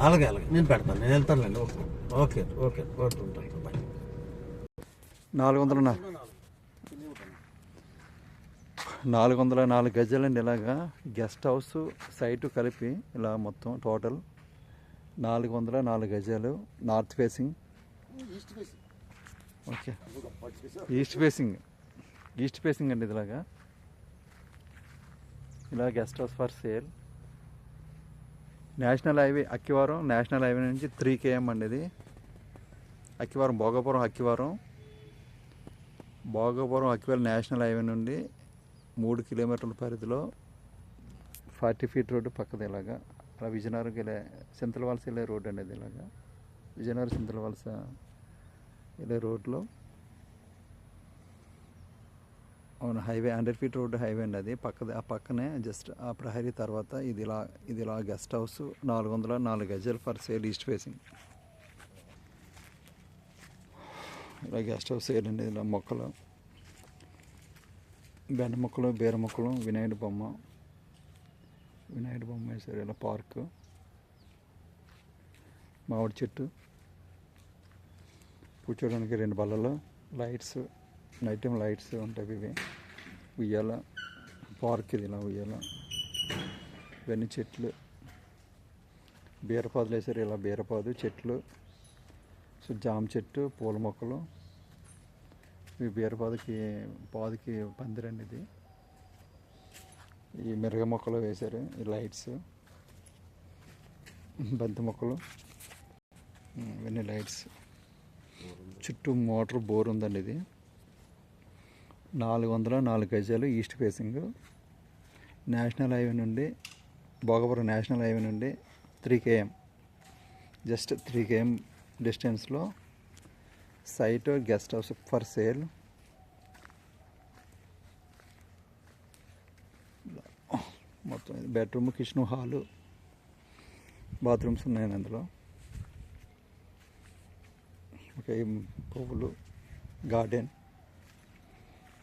అలాగే అలాగే. నేను పెడతాను నేను వెళ్తానులేండి. Okay okay okay. ఓకే ఉంటాను బాయ్. నాలుగు వందల నా- నాలుగు వందల నాలుగు గజాలండి ఇలాగా. గెస్ట్ హౌస్ సైటు కలిపి ఇలా మొత్తం టోటల్ నాలుగు వందల నాలుగు గజాలు. North facing. Okay. East facing. East facing అండి ఇది ఇలాగా ఇలా guest house for sale national highway Akkivaram national highway నుంచి త్రీ కేఎం అండి ఇది. అక్కివారం భోగపురం అక్కివారం భోగపురం అక్కివారం నేషనల్ హైవే నుండి మూడు కిలోమీటర్ల పరిధిలో ఫార్టీ ఫీట్ రోడ్డు పక్కది ఇలాగా. అలా విజయనగరంకి వెళ్ళే చింతలవలస వెళ్ళే రోడ్డు అండి ఇది ఇలాగా. విజయనగరం చింతలవలస వెళ్ళే రోడ్లో అవును highway hundred feet road highway అండి అది. పక్కది ఆ పక్కనే జస్ట్ ఆ ప్రహరీ తర్వాత ఇది ఇలా ఇది ఇలా గెస్ట్ హౌస్ నాలుగు వందల నాలుగు గజాలు ఫర్ సేల్ ఈస్ట్ ఫేసింగ్. ఇలా గెస్ట్ హౌస్ సేల్ అండి ఇలా మొక్కలు. బెండ మొక్కలు బీర మొక్కలు వినాయకుడి బొమ్మ. వినాయకుడి బొమ్మ వేసారు ఇలా పార్కు. మామిడి చెట్టు. కూర్చోడానికి రెండు బల్లలు. లైట్స్ నైట్ టైం లైట్స్ ఉంటాయి ఇవి. ఉయ్యాల పార్క్ ఇది ఇలా ఉయ్యాల. ఇవన్నీ చెట్లు. బీరపాదులు వేసారు ఇలా బీరపాదు చెట్లు. సో జామ చెట్టు పూల మొక్కలు. ఈ బీరపాదుకి పాదుకి పందిరండి ఇది. ఈ మిరగ మొక్కలు వేశారు ఈ లైట్స్. బంతి మొక్కలు. ఇవన్నీ లైట్స్. చుట్టూ మోటార్ బోర్ ఉందండి ఇది. నాలుగు వందల నాలుగు గజాలు ఈస్ట్ ఫేసింగ్ నేషనల్ హైవే నుండి భోగపురం నేషనల్ హైవే నుండి three KM. Just three KM డిస్టెన్స్లో site guest house for sale. మొత్తం బెడ్రూమ్ కిచెన్ హాలు బాత్రూమ్స్ ఉన్నాయి అందులో. ఓకే పువ్వులు గార్డెన్.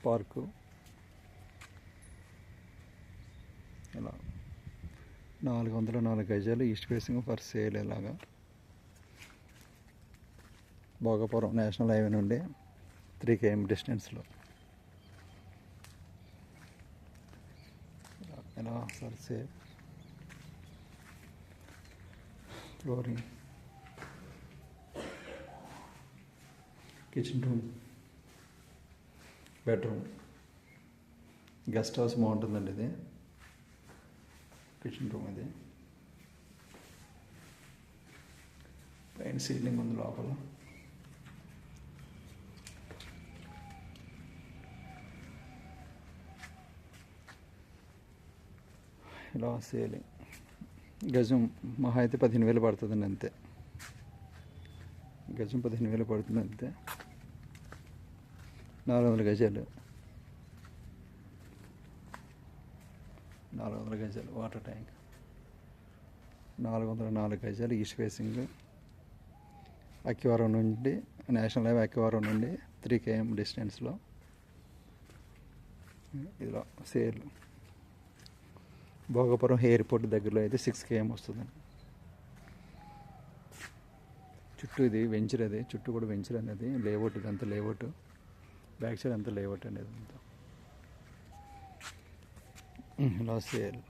పార్కు. ఇలా నాలుగు వందల నాలుగు గజాలు ఈస్ట్ ఫేసింగ్ ఫర్ సేల్ ఇలాగా. భోగపురం నేషనల్ హైవే నుండి త్రీ కేఎం డిస్టెన్స్లో. ఎలా sir safe flooring. Kitchen room. Bedroom. Guest house బాగుంటుందండి ఇది. కిచెన్ రూమ్ ఇది. పైన సీలింగ్ ఉంది లోపల. ఇలా సీలింగ్. గజం మహా అయితే పదిహేను వేలు పడుతుందండి అంతే. గజం పదిహేను వేలు పడుతుంది అంతే నాలుగు వందల గజాలు. నాలుగు వందల గజాలు వాటర్ ట్యాంక్. నాలుగు వందల నాలుగు గజాలు ఈస్ట్ ఫేసింగ్. అక్కివరం నుండి నేషనల్ హైవే అక్కివరం నుండి త్రీ కేఎం డిస్టెన్స్లో. ఇలా సేల్. భోగపురం ఎయిర్పోర్ట్ దగ్గరలో అయితే సిక్స్ కేఎం వస్తుందండి. చుట్టూ ఇది వెంచర్ అది చుట్టూ కూడా వెంచర్ అనేది లేఅవుట్ ఇదంతా లేఅవుట్. బ్యాక్ సైడ్ అంతా లేవట్ అనేది అంతా లాస్ట్ hmm, చేయాలి